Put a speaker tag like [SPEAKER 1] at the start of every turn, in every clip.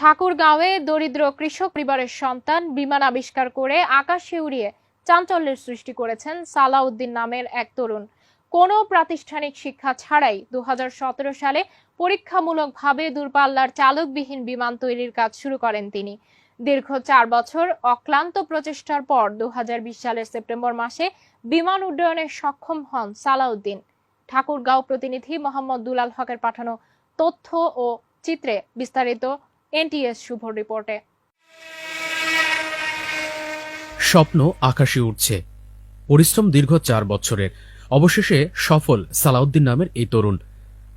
[SPEAKER 1] ঠাকুরগাঁওয়ে দরিদ্র কৃষক পরিবারের সন্তান বিমান আবিষ্কার করে আকাশে উড়িয়ে চাঞ্চল্যের সৃষ্টি করেছেন সালাউদ্দিন নামের এক তরুণ কোনো প্রাতিষ্ঠানিক শিক্ষা ছাড়াই দু সালে পরীক্ষামূলকভাবে দূরপাল্লার চালকবিহীন বিমান তৈরির কাজ শুরু করেন তিনি দীর্ঘ চার বছর অক্লান্ত প্রচেষ্টার পর দু সালের সেপ্টেম্বর মাসে বিমান উড্ডয়নে সক্ষম হন সালাউদ্দিন ঠাকুরগাঁও প্রতিনিধি মোহাম্মদ দুলাল হকের পাঠানো তথ্য ও চিত্রে বিস্তারিত এনটিএস শুভ রিপোর্টে
[SPEAKER 2] স্বপ্ন আকাশে উঠছে পরিশ্রম দীর্ঘ চার বছরের অবশেষে সফল সালাউদ্দিন নামের এই তরুণ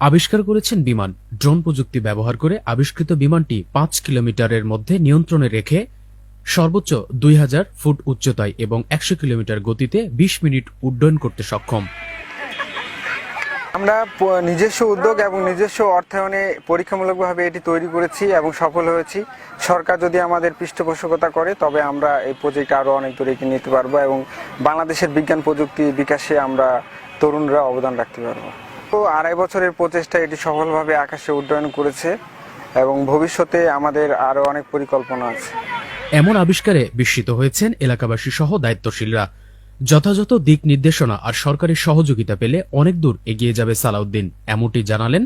[SPEAKER 2] আবিষ্কার করেছেন বিমান ড্রোন প্রযুক্তি ব্যবহার করে আবিষ্কৃত বিমানটি পাঁচ কিলোমিটারের মধ্যে নিয়ন্ত্রণে রেখে সর্বোচ্চ দুই ফুট উচ্চতায় এবং একশো কিলোমিটার গতিতে বিশ মিনিট উড্ডয়ন করতে সক্ষম
[SPEAKER 3] আমরা নিজস্ব উদ্যোগ এবং নিজস্ব অর্থায়নে পরীক্ষামূলকভাবে এটি তৈরি করেছি এবং সফল হয়েছি সরকার যদি আমাদের পৃষ্ঠপোষকতা করে তবে আমরা এই প্রজেক্ট আরও অনেক দূরে এগিয়ে নিতে পারবো এবং বাংলাদেশের বিজ্ঞান প্রযুক্তি বিকাশে আমরা তরুণরা অবদান রাখতে পারবো তো আড়াই বছরের প্রচেষ্টা এটি সফলভাবে আকাশে উড্ডয়ন করেছে এবং ভবিষ্যতে আমাদের আরও অনেক পরিকল্পনা আছে
[SPEAKER 2] এমন আবিষ্কারে বিস্মিত হয়েছেন এলাকাবাসী সহ দায়িত্বশীলরা যথাযথ দিক নির্দেশনা আর সরকারি সহযোগিতা পেলে অনেক দূর এগিয়ে যাবে সালাউদ্দিন এমনটি জানালেন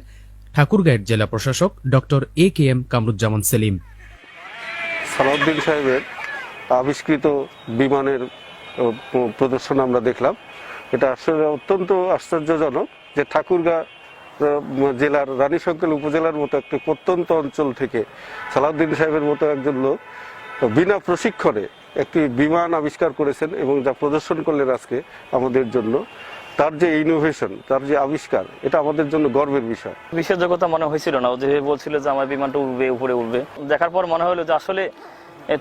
[SPEAKER 2] ঠাকুরগাঁয়ের জেলা প্রশাসক doctor A K M Kamruzzaman Selim
[SPEAKER 4] Salauddin সাহেবের আবিষ্কৃত বিমানের প্রদর্শন আমরা দেখলাম এটা আসলে অত্যন্ত আশ্চর্যজনক যে ঠাকুরগাঁ জেলার রানীশঙ্কল উপজেলার মতো একটি প্রত্যন্ত অঞ্চল থেকে সালাউদ্দিন সাহেবের মতো একজন লোক বিনা প্রশিক্ষণে একটি বিমান আবিষ্কার করেছেন এবং যা প্রদর্শন করলেন আজকে আমাদের জন্য তার যে ইনোভেশন তার যে আবিষ্কার এটা আমাদের জন্য গর্বের বিষয়
[SPEAKER 5] বিশেষজ্ঞতা মনে হয়েছিল না যে বলছিল যে আমার বিমানটা উঠবে উপরে উঠবে দেখার পর মনে হলো যে আসলে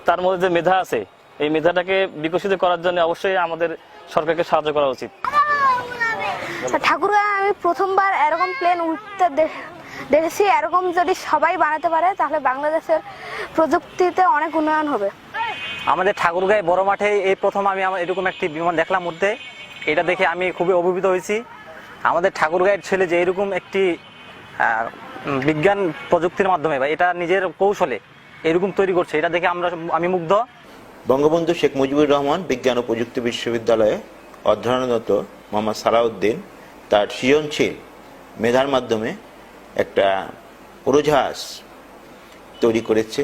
[SPEAKER 5] তার মধ্যে যে মেধা আছে এই মেধাটাকে বিকশিত করার জন্য অবশ্যই আমাদের সরকারকে সাহায্য করা উচিত
[SPEAKER 6] আচ্ছা, ঠাকুরা আমি প্রথমবার এরকম প্লেন উঠতে দেখেছি এরকম যদি সবাই বানাতে পারে তাহলে বাংলাদেশের প্রযুক্তিতে অনেক উন্নয়ন হবে
[SPEAKER 7] আমাদের ঠাকুরগাঁয় বড় মাঠে এই প্রথম আমি আমার এরকম একটি বিমান দেখলাম মধ্যে এটা দেখে আমি খুবই অভিভূত হয়েছি আমাদের ঠাকুরগাঁয়ের ছেলে যে এরকম একটি বিজ্ঞান প্রযুক্তির মাধ্যমে বা এটা নিজের কৌশলে এরকম তৈরি করছে এটা দেখে আমরা আমি মুগ্ধ
[SPEAKER 8] বঙ্গবন্ধু শেখ মুজিবুর রহমান বিজ্ঞান ও প্রযুক্তি বিশ্ববিদ্যালয়ে অধ্যয়নরত মোহাম্মদ সালাউদ্দিন তার সৃজনশীল মেধার মাধ্যমে একটা উড়োজাহাজ তৈরি করেছে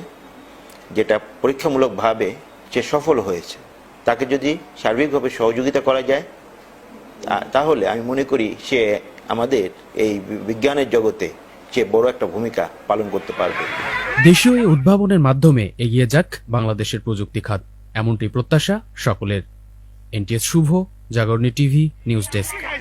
[SPEAKER 8] যেটা পরীক্ষামূলকভাবে সে সফল হয়েছে তাকে যদি সার্বিকভাবে সহযোগিতা করা যায় তাহলে আমি মনে করি সে আমাদের এই বিজ্ঞানের জগতে সে বড় একটা ভূমিকা পালন করতে পারবে
[SPEAKER 2] দেশীয় উদ্ভাবনের মাধ্যমে এগিয়ে যাক বাংলাদেশের প্রযুক্তি খাত এমনটি প্রত্যাশা সকলের NTS Shuvo Jagorani TV news desk